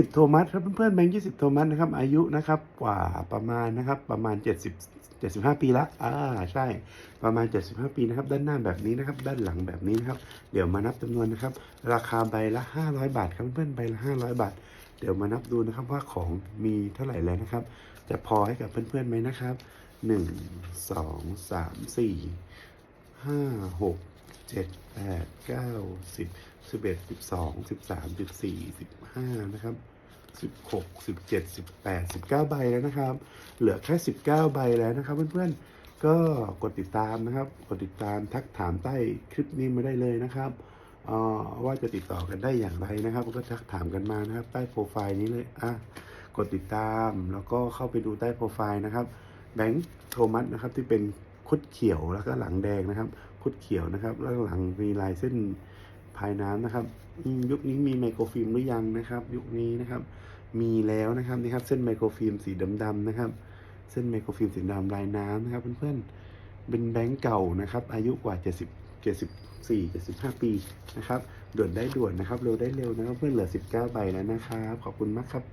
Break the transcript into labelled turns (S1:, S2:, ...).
S1: สิบโทมัสครับเพื่อนๆแบงค์ยี่สิบโทมัสนะครับอายุนะครับกว่าประมาณนะครับประมาณเจ็ดสิบเจ็ดสิบห้าปีละอ่าใช่ประมาณเจ็ดสิบห้าปีนะครับด้านหน้าแบบนี้นะครับด้านหลังแบบนี้นะครับเดี๋ยวมานับจำนวนนะครับราคาใบละห้าร้อยบาทครับเพื่อนๆใบละห้าร้อยบาท เดี๋ยวมานับดูนะครับว่าของมีเท่าไหร่แล้วนะครับ จะพอให้กับเพื่อนๆไหมนะครับหนึ่งสองสามสี่ห้าหกเจ็ดแปดเก้าสิบสิบเอ็ดสิบสองสิบสามสิบสี่สิบห้านะครับ สิบหกสิบเจ็ดสิบแปดสิบเก้าใบแล้วนะครับ เหลือแค่สิบเก้าใบแล้วนะครับเพื่อนๆ ก็กดติดตามนะครับ กดติดตามทักถามใต้คลิปนี้มาได้เลยนะครับอ่อว่าจะติดต่อกันได้อย่างไรนะครับ ก็ทักถามกันมานะครับ ใต้โปรไฟล์นี้เลยอะกดติดตามแล้วก็เข้าไปดูใต้โปรไฟล์นะครับแบงค์โทมัสนะครับที่เป็นคุดเขียวแล้วก็หลังแดงนะครับ คุดเขียวนะครับ แล้วหลังมีลายเส้น ภายน้ำนะครับยุคนี้มีไมโครฟิล์มหรือยังนะครับ ยุคนี้นะครับ มีแล้วนะครับนี่ครับ เส้นไมโครฟิล์มสีดำๆนะครับ เส้นไมโครฟิล์มสีดำลายน้ำนะครับเพื่อนๆเป็นแบงค์เก่านะครับ อายุกว่า 70 74 75 ปีนะครับด่วนได้ด่วนนะครับเร็วได้เร็วนะครับเพื่อนเหลือ 19 ใบแล้วนะครับ ขอบคุณมากครับ